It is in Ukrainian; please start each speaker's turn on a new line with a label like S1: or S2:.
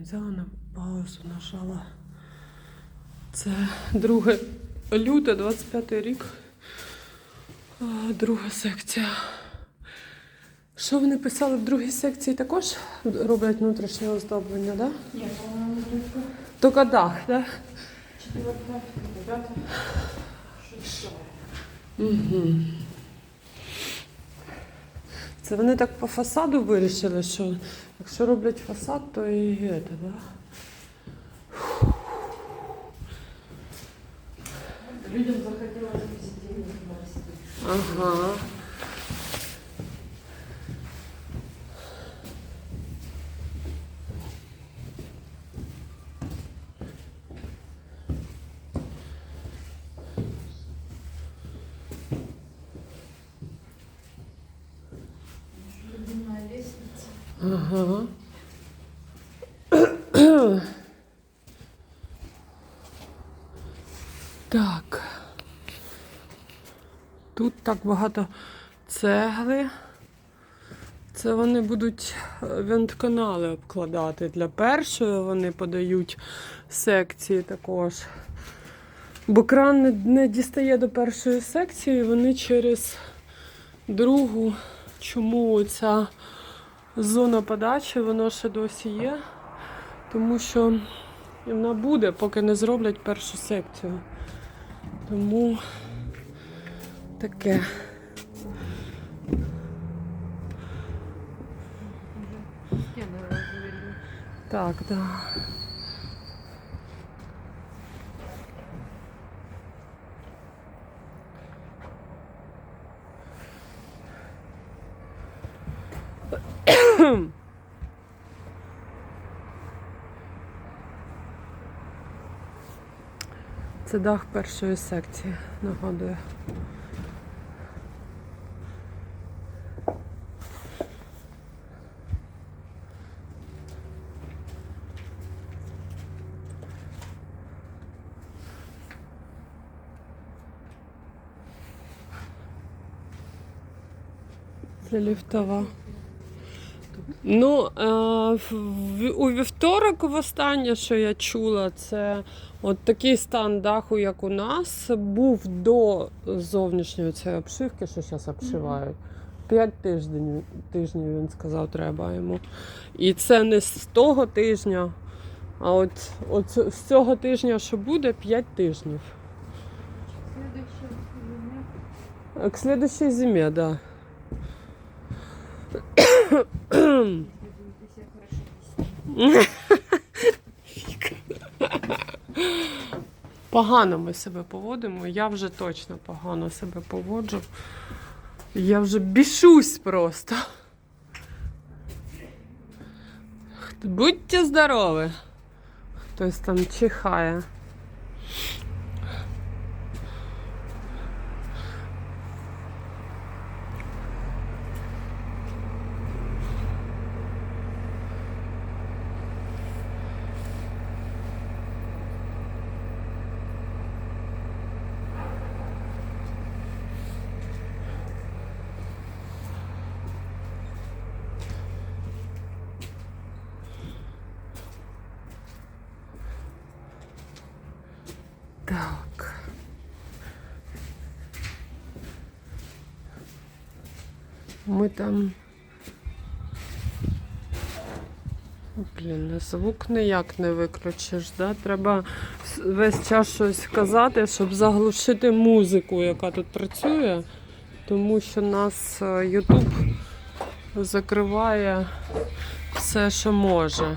S1: Взяла на паузу, нажала. Це 2 люте, 25 рік. Друга секція. Що вони писали в другій секції також роблять внутрішнє оздоблення, так? Да?
S2: Ні, по-моєму, тільки
S1: дах, так? Да?
S2: четверта, п'ята, шоста.
S1: Угу. Це вони так по фасаду вирішили, що якщо роблять фасад, то і це, да?
S2: Людям захотілося посидіти
S1: Ага. Ага. Так. Тут так багато цегли. Це вони будуть е, вентканали обкладати. Для першої вони подають секції також. Бо кран не, не дістає до першої секції, вони через другу. Чому ця зона подачі, воно ще досі є, тому що вона буде, поки не зроблять першу секцію. Тому таке.
S2: Так.
S1: Так, да. Це дах першої секції, нагадую. Це ліфтова. Ну, е, у вівторок востаннє, що я чула, це от такий стан даху, як у нас, був до зовнішньої цієї обшивки, що зараз обшивають. П'ять тижнів, тижнів він сказав, треба йому. І це не з того тижня, а от, от з цього тижня, що буде, 5 тижнів. К следующей зиме, да. Погано ми себе поводимо. Я вже точно погано себе поводжу. Я вже бішусь просто. Будьте здорові. Хтось там чихає. Так. Ми там. Блін, звук ніяк не виключиш, да? Треба весь час щось казати, щоб заглушити музику, яка тут працює, тому що нас е, YouTube закриває все, що може.